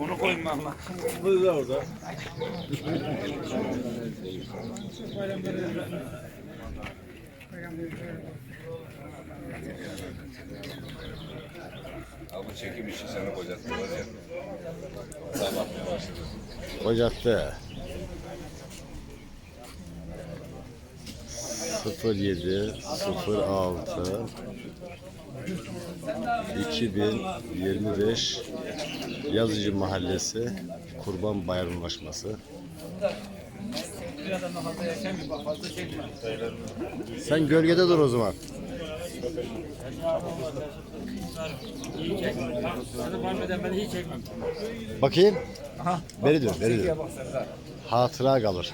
Onu koyayım ben lan. Bu da orada. Abi çekim işi sana kocasın var ya. Sabah başladı. Kocattı. 07 06 2025 Yazıcı Mahallesi Kurban Bayramlaşması. Sen gölgede dur o zaman. Bakayım. Beri dön, beri dön. Hatıra kalır.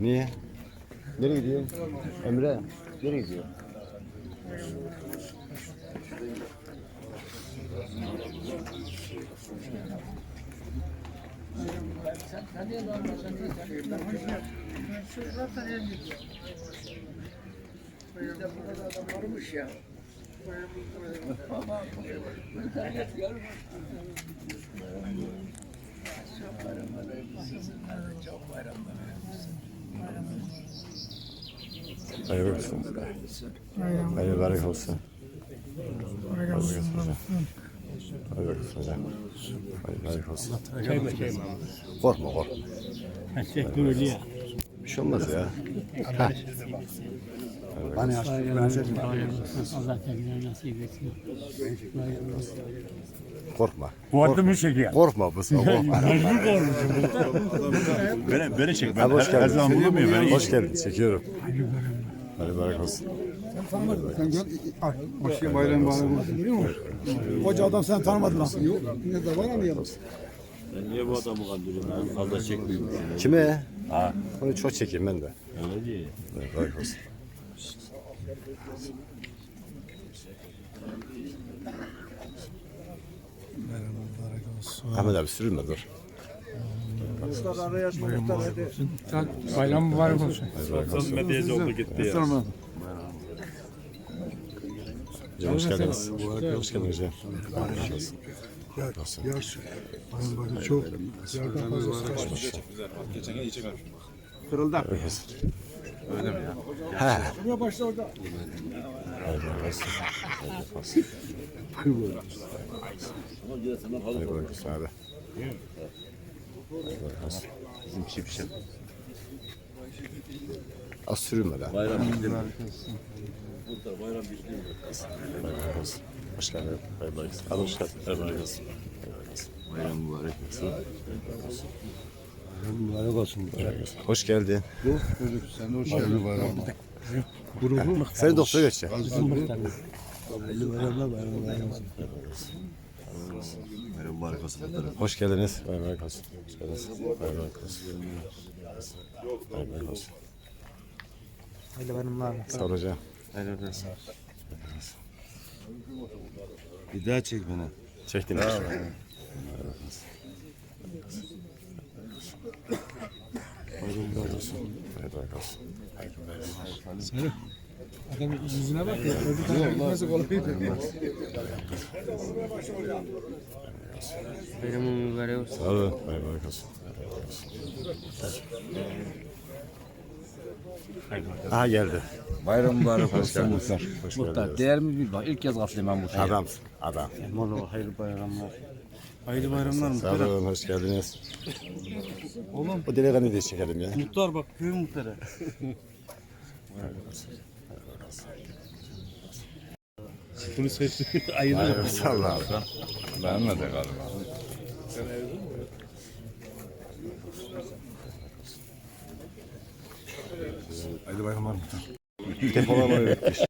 Niye? Nereye gidiyor? Emre, nereye gidiyor? Hayırlı olsun. Hayırlı olsun. Hayırlı olsun. Hayırlı olsun. Hayırlı olsun. Korkma korkma. Bir şey olmaz ya. Bana yaşlı benzedim. Allah tekrar nasip etsin. Korkma. Kuatlı mı çekiyor? Korkma bu sefer korkma. Beni, beni çek. Ben her, her zaman bulamıyor. Ben Hoş geldin. Çekiyorum. Hayırlı mübarek olsun. Sen gel, ay, başka bayram bayram olsun biliyor musun? Koca adam sen tanımadın lan. Yok, ne de var ama yalnız. Ben niye bu adamı kandırıyorum? Ben fazla çekmiyorum. Kime? Ha. Onu çok çekeyim ben de. Öyle değil. Hayırlı mübarek olsun. Ahmet abi sürülme dur. Bayram mübarek olsun. Hayırlı mübarek olsun. Medyaz oldu gitti ya. Hocam hoş geldiniz. Hoş geldiniz hocam. Yaş, bayram bayram çok. Yardan fazlası kaçmış. Öyle olsun. Öyle mi ya? He. Buraya başla orada. Hayırlı olsun. Hayırlı olsun. Hayırlı olsun abi. Hayırlı olsun. Bizimki bir şey. Az sürülme lan. Bayram? Burada bayram bitti mi? Hayırlı olsun. Hoş geldin. Hayırlı olsun. Hoş geldin. Hayırlı olsun. Bayram mübarek olsun. Hayırlı olsun. Hoş geldin. Sen de hoş geldin bayram. Seni doktora götüreceğim. Bayram mübarek olsun. Hoş geldiniz. Hayırlı olsun. Hoş geldiniz. Hayırlı olsun. Hayırlı olsun. Hayırlı bayramlar. Sağ ol hocam. Hayırlı olsun. Bir daha çek beni. Çektim. Hayırlı olsun. Hayırlı olsun. Adam yüzüne bak ya. Öbür gitmesi kolay değil. Bayramın mübarek olsun. Sağ olun. Hayırlı olsun. Aha geldi. Bayram mübarek Hoş olsun muhtar. Muhtar değer mi bir bak ilk kez katılıyorum ben bu şeye. Adamsın. Adam. Mola hayırlı bayramlar. Hayırlı bayramlar Sağ olun. Hoş geldiniz. Oğlum. O delikanlı diye çekelim ya. Muhtar bak köy muhtarı. Bunu seçti. Ayırdı. Hayırlı sağ ol abi. Benimle de galiba. Hayırlı bayramlar. Depolar var.